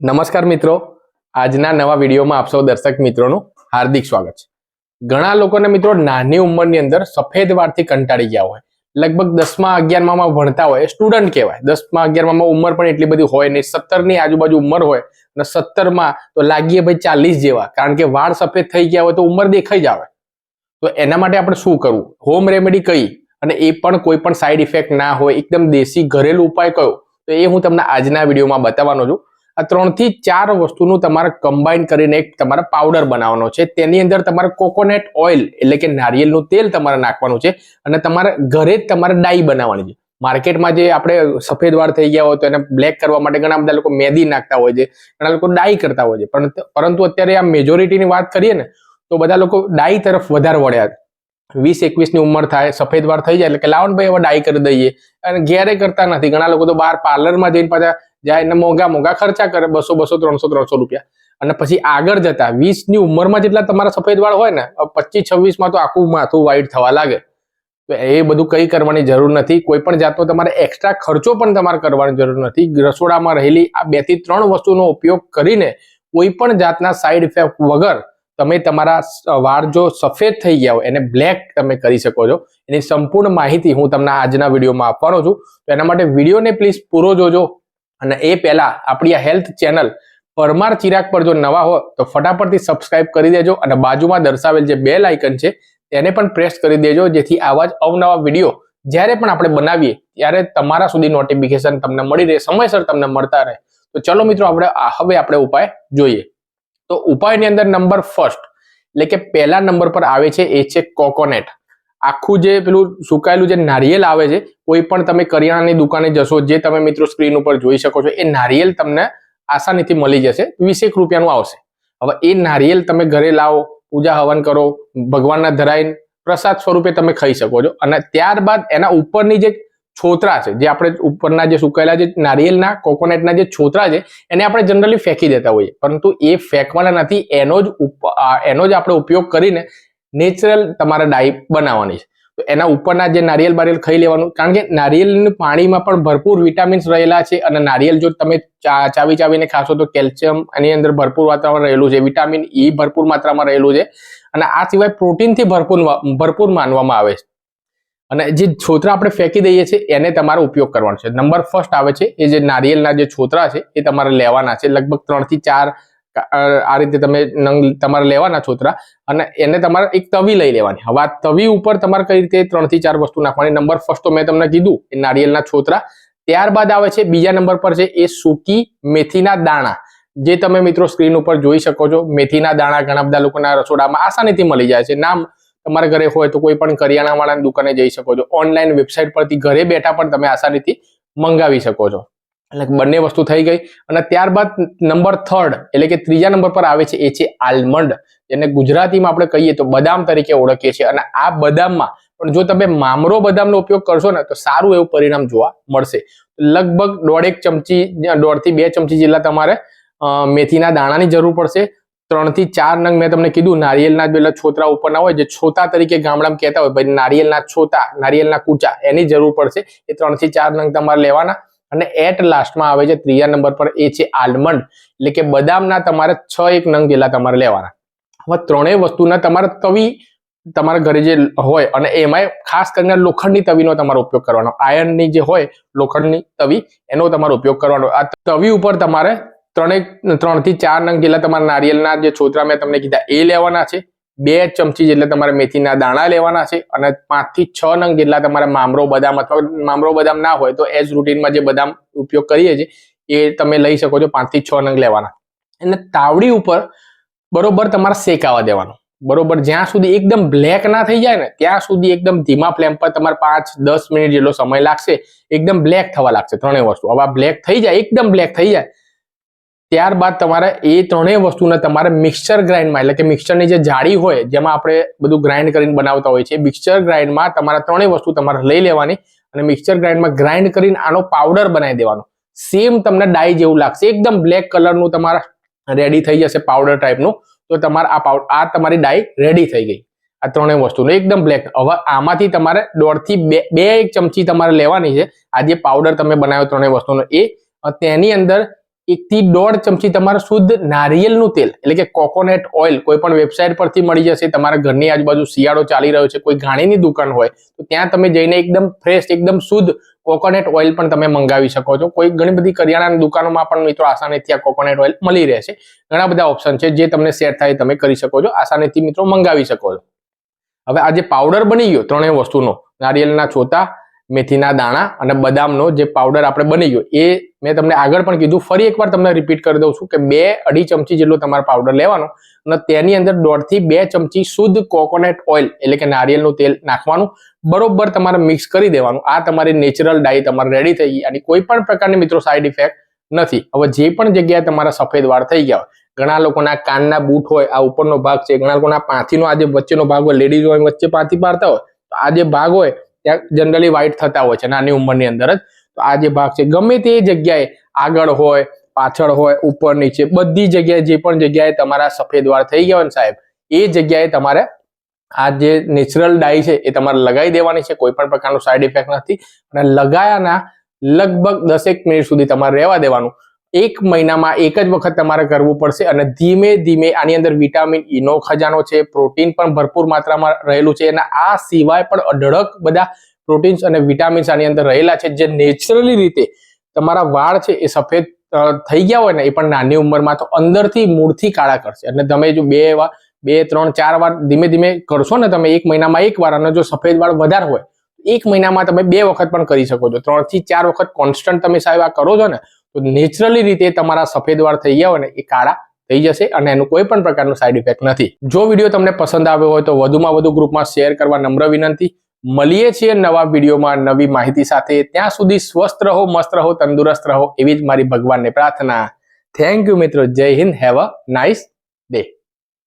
નમસ્કાર મિત્રો. આજના નવા વિડીયોમાં આપ સૌ દર્શક મિત્રોનું હાર્દિક સ્વાગત છે. ઘણા લોકોને મિત્રો નાની ઉંમરની અંદર સફેદ વાળથી કંટાળી ગયા હોય. લગભગ દસમા અગિયારમાં ભણતા હોય સ્ટુડન્ટ કહેવાય. દસમા અગિયારમાં ઉંમર પણ એટલી બધી હોય નહીં. સત્તરની આજુબાજુ ઉંમર હોય અને સત્તરમાં તો લાગીએ ભાઈ ચાલીસ જેવા. કારણ કે વાળ સફેદ થઈ ગયા હોય તો ઉંમર દેખાઈ જ આવે. તો એના માટે આપણે શું કરવું? હોમ રેમેડી કઈ? અને એ પણ કોઈ પણ સાઈડ ઇફેક્ટ ના હોય. એકદમ દેશી ઘરેલું ઉપાય કયો? તો એ હું તમને આજના વિડીયોમાં બતાવવાનો છું. આ ત્રણથી ચાર વસ્તુનું તમારે કમ્બાઈન કરીને એક તમારે પાવડર બનાવવાનો છે. તેની અંદર તમારે કોકોનટ ઓઇલ એટલે કે નારિયેળનું તેલ તમારે નાખવાનું છે અને તમારે ઘરે જ તમારે ડાઈ બનાવવાની છે. માર્કેટમાં જે આપણે સફેદ વાળ થઈ ગયા હોય તો એને બ્લેક કરવા માટે ઘણા બધા લોકો મેદી નાખતા હોય છે, ઘણા લોકો ડાઈ કરતા હોય છે. પરંતુ અત્યારે આ મેજોરિટીની વાત કરીએ ને, તો બધા લોકો ડાઈ તરફ વધારે વળ્યા. વીસ, એકવીસની ઉંમર થાય, સફેદ વાળ થઈ જાય એટલે કે લાવણ ભાઈ હવે ડાઈ કરી દઈએ. અને ઘેરે કરતા નથી. ઘણા લોકો તો બહાર પાર્લરમાં જઈને પાછા જાય એને મોંઘા મોંઘા ખર્ચા કરે, બસો બસો, ત્રણસો ત્રણસો રૂપિયા. અને પછી આગળ જતા વીસની ઉંમરમાં જેટલા તમારા સફેદ વાળ હોય ને પચીસ, છવ્વીસમાં તો આખું માથું વ્હાઈટ થવા લાગે. તો એ બધું કંઈ કરવાની જરૂર નથી. કોઈ પણ જાતનો તમારે એક્સ્ટ્રા ખર્ચો પણ તમારે કરવાની જરૂર નથી. રસોડામાં રહેલી આ બેથી ત્રણ વસ્તુનો ઉપયોગ કરીને કોઈ પણ જાતના સાઈડ ઇફેક્ટ વગર તમે તમારા વાળ જો સફેદ થઈ ગયા હોય, એને બ્લેક તમે કરી શકો છો. એની સંપૂર્ણ માહિતી હું તમને આજના વિડીયોમાં આપવાનો છું. તો એના માટે વિડીયોને પ્લીઝ પૂરો જોજો. અને એ પહેલા આપણી આ હેલ્થ ચેનલ પરમાર ચિરાગ પર જો નવા હો, તો ફટાફટથી સબસ્ક્રાઇબ કરી દેજો અને બાજુમાં દર્શાવેલ જે બેલ આઇકન છે, તેને પણ પ્રેસ કરી દેજો, જેથી આવા જ અવનવા વીડિયો જ્યારે પણ આપણે બનાવીએ, ત્યારે તમારા સુધી નોટિફિકેશન તમને મળી રહે, સમયસર તમને મળતા રહે. તો ચલો મિત્રો, આપણે હવે આપણે ઉપાય જોઈએ. તો ઉપાયની અંદર નંબર ફર્સ્ટ એટલે કે પહેલા નંબર પર આવે છે, એ છે કોકોનેટ આખું જે પેલું સુકાયેલું જે નારિયેલ આવે છે, કોઈ પણ તમે કરિયાણાની દુકાને જશો, જે તમે મિત્રો સ્ક્રીન ઉપર જોઈ શકો છો, એ નારિયેલ તમને આસાનીથી મળી જશે. વીસેક રૂપિયાનું આવશે. હવે એ નારિયેલ તમે ઘરે લાવો, પૂજા હવન કરો, ભગવાનના ધરાઈને પ્રસાદ સ્વરૂપે તમે ખાઈ શકો છો. અને ત્યારબાદ એના ઉપરની જે છોતરા છે, જે આપણે ઉપરના જે સુકાયેલા જે નારિયેલના, કોકોનટના જે છોતરા છે, એને આપણે જનરલી ફેંકી દેતા હોઈએ. પરંતુ એ ફેંકવાના નથી, એનો જ એનો જ આપણે ઉપયોગ કરીને નેચરલ તમારે ડાઈ બનાવવાની છે. તો એના ઉપરના જે નારિયેલ બારિયેલ ખાઈ લેવાનું, કારણ કે નારિયેળનું પાણીમાં પણ ભરપૂર વિટામિન્સ રહેલા છે અને નારિયેલ જો તમે ચાવી ચાવીને ખાશો તો કેલ્શિયમ એની અંદર ભરપૂર માત્રામાં રહેલું છે, વિટામિન ઈ ભરપૂર માત્રામાં રહેલું છે અને આ સિવાય પ્રોટીનથી ભરપૂર ભરપૂર માનવામાં આવે છે. અને જે છોતરા આપણે ફેંકી દઈએ છીએ, એને તમારે ઉપયોગ કરવાનો છે. નંબર ફર્સ્ટ આવે છે, એ જે નારિયેલના જે છોતરા છે, એ તમારે લેવાના છે, લગભગ ત્રણથી ચાર આ રીતે તમે નંગ તમારે લેવાના છોતરા અને એને તમારે એક તવી લઈ લેવાની. હવે આ તવી ઉપર તમારે કઈ રીતે ત્રણથી ચાર વસ્તુ નાખવાની? નંબર ફર્સ્ટ તો મેં તમને કીધું, એ નારિયેળના છોતરા. ત્યારબાદ આવે છે બીજા નંબર પર છે એ સૂકી મેથીના દાણા. જે તમે મિત્રો સ્ક્રીન ઉપર જોઈ શકો છો, મેથીના દાણા ઘણા બધા લોકોના રસોડામાં આસાનીથી મળી જાય છે. નામ તમારા ઘરે હોય તો કોઈ પણ કરિયાણાવાળાની દુકાને જઈ શકો છો. ઓનલાઈન વેબસાઇટ પરથી ઘરે બેઠા પણ તમે આસાનીથી મંગાવી શકો છો. એટલે બંને વસ્તુ થઈ ગઈ. અને ત્યારબાદ નંબર થર્ડ એટલે કે ત્રીજા નંબર પર આવે છે એ છે આલમંડ. જેને ગુજરાતીમાં આપણે કહીએ તો બદામ તરીકે ઓળખીએ છીએ. અને આ બદામમાં પણ જો તમે મામરો બદામનો ઉપયોગ કરશો ને તો સારું એવું પરિણામ જોવા મળશે. લગભગ દોઢેક ચમચી દોઢથી બે ચમચી જેટલા તમારે મેથીના દાણાની જરૂર પડશે. ત્રણથી ચાર નંગ મેં તમને કીધું, નારિયેલના પેલા છોતરા ઉપરના હોય, જે છોતા તરીકે ગામડામાં કહેતા હોય, ભાઈ નારિયેલના છોતા, નારિયેલના કૂચા એની જરૂર પડશે. એ ત્રણથી ચાર નંગ તમારે લેવાના. અને એટ લાસ્ટમાં આવે છે ત્રીજા નંબર પર એ છે આલમંડ એટલે કે બદામના તમારે છ એક નંગ જેટલા તમારે લેવાના. હવે ત્રણેય વસ્તુના તમારે તવી તમારા ઘરે જે હોય અને એમાંય ખાસ કરીને લોખંડની તવીનો તમારો ઉપયોગ કરવાનો. આયર્નની જે હોય લોખંડની તવી, એનો તમારો ઉપયોગ કરવાનો. આ તવી ઉપર તમારે ત્રણેક ત્રણથી ચાર નંગ જેટલા તમારા નારિયેલના જે છોતરા મેં તમને કીધા, એ લેવાના છે. બે ચમચી જેટલા તમારે મેથીના દાણા લેવાના છે અને પાંચથી છ નંગ જેટલા તમારે મામરો બદામ અથવા મામરો બદામ ના હોય તો એઝ રૂટીનમાં જે બદામ ઉપયોગ કરીએ છીએ, એ તમે લઈ શકો છો પાંચથી છ નંગ લેવાના. અને તાવડી ઉપર બરોબર તમારે શેકાવા દેવાનું. બરોબર, જ્યાં સુધી એકદમ બ્લેક ના થઈ જાય ને, ત્યાં સુધી એકદમ ધીમા ફ્લેમ પર તમારે પાંચ, દસ મિનિટ જેટલો સમય લાગશે, એકદમ બ્લેક થવા લાગશે ત્રણેય વસ્તુ. હવે બ્લેક થઈ જાય, એકદમ બ્લેક થઈ જાય ત્યારબાદ તમારે એ ત્રણેય વસ્તુને તમારે મિક્સચર ગ્રાઇન્ડમાં એટલે કે મિક્સચરની જે જાળી હોય, જેમાં આપણે બધું ગ્રાઇન્ડ કરીને બનાવતા હોય છે મિક્સચર ગ્રાઇન્ડમાં તમારે ત્રણેય વસ્તુ તમારે લઈ લેવાની અને મિક્સચર ગ્રાઇન્ડમાં ગ્રાઇન્ડ કરીને આનો પાવડર બનાવી દેવાનો. સેમ તમને ડાઈ જેવું લાગશે. એકદમ બ્લેક કલરનું તમારા રેડી થઈ જશે પાવડર ટાઈપનું તો તમારે આ પાવડર આ તમારી ડાઈ રેડી થઈ ગઈ. આ ત્રણેય વસ્તુનો એકદમ બ્લેક હવે આમાંથી તમારે દોઢથી બે બે એક ચમચી તમારે લેવાની છે. આ જે પાવડર તમે બનાવ્યો ત્રણેય વસ્તુનો એ તેની અંદર એક થી દોઢ ચમચી તમારે શુદ્ધ નારિયેલનું તેલ, એટલે કે કોકોનટ ઓઇલ કોઈ પણ વેબસાઇટ પરથી મળી જશે, તમારા ઘરની આજુબાજુ શિયાળો ચાલી રહ્યો છે, કોઈ ઘાણીની દુકાન હોય, તો ત્યાં તમે જઈને એકદમ ફ્રેશ એકદમ શુદ્ધ કોકોનટ ઓઇલ પણ તમે મંગાવી શકો છો. કોઈ ઘણી બધી કરિયાણાની દુકાનોમાં પણ મિત્રો આસાનીથી આ કોકોનટ ઓઇલ મળી રહેશે ઘણા બધા ઓપ્શન છે જે તમને સેટ થાય તમે કરી શકો છો, આસાનીથી મિત્રો મંગાવી શકો છો. હવે આ જે પાવડર બની ગયો ત્રણેય વસ્તુનો, નારિયેળના છોતા મેથીના દાણા અને બદામનો જે પાવડર આપણે બની ગયો, એ મેં તમને આગળ પણ કીધું. ફરી એકવાર તમને રિપીટ કરી દઉં છું કે બે અઢી ચમચી જેટલો તમારે પાવડર લેવાનો અને તેની અંદર દોઢથી બે ચમચી શુદ્ધ કોકોનટ ઓઇલ એટલે કે નારિયેળનું તેલ નાખવાનું, બરોબર તમારે મિક્સ કરી દેવાનું. આ તમારી નેચરલ ડાય તમારે રેડી થઈ ગઈ. અને કોઈ પણ પ્રકારની મિત્રો સાઈડ ઇફેક્ટ નથી. હવે જે પણ જગ્યાએ તમારા સફેદ વાળ થઈ ગયા હોય, ઘણા લોકોના કાનના બૂટ હોય, આ ઉપરનો ભાગ છે, ઘણા લોકોના પાંથીનો, આ જે વચ્ચેનો ભાગ હોય લેડીઝ હોય વચ્ચે પાથી પાડતા હોય, તો આ જે ભાગ હોય ત્યાં જનરલી વ્હાઇટ થતા હોય છે, નાની ઉંમરની અંદર જ. તો આ જે ભાગ છે, ગમે તે જગ્યાએ આગળ હોય, પાછળ હોય, ઉપર, નીચે, બધી જગ્યાએ જે પણ જગ્યાએ તમારા સફેદ વાળ થઈ ગયા હોય ને સાહેબ, એ જગ્યાએ તમારે આ જે નેચરલ ડાઈ છે એ તમારે લગાવી દેવાની છે, કોઈ પણ પ્રકારનું સાઈડ ઇફેક્ટ નથી. અને લગાયાના લગભગ દસેક મિનિટ સુધી તમારે રહેવા દેવાનું. એક મહિનામાં એક જ વખત તમારે કરવું પડશે અને ધીમે ધીમે આની અંદર વિટામિન ઈનો ખજાનો છે, પ્રોટીન પણ ભરપૂર માત્રામાં રહેલું છે અને આ સિવાય પણ અઢળક બધા પ્રોટીન્સ અને વિટામિન્સ આની અંદર રહેલા છે જે નેચરલી રીતે તમારા વાળ છે એ સફેદ થઈ ગયા હોય ને એ પણ નાની ઉંમરમાં તો અંદરથી મૂળથી કાળા કરશે. અને તમે જો બે વાર બે, ત્રણ, ચાર વાર ધીમે ધીમે કરશો ને તમે એક મહિનામાં એક વાર અને જો સફેદ વાળ વધારે હોય, એક મહિનામાં તમે બે વખત પણ કરી શકો છો. ત્રણથી ચાર વખત કોન્સ્ટન્ટ તમે સાહેબ આ કરો છો ને તો નેચરલી રીતે તમારા સફેદ વાળ થઈ ગયા હોય ને એ કાળા થઈ જશે અને એનું કોઈ પણ પ્રકારનું સાઈડ ઇફેક્ટ નથી. જો વીડિયો તમને પસંદ આવ્યો હોય તો વધુમાં વધુ ગ્રુપમાં શેર કરવા નમ્ર વિનંતી. મળીએ છીએ નવા વિડીયોમાં નવી માહિતી સાથે. ત્યાં સુધી સ્વસ્થ રહો, મસ્ત રહો, તંદુરસ્ત રહો એવી જ મારી ભગવાનને પ્રાર્થના. થેન્ક યુ મિત્રો. જય Hind. Have a nice day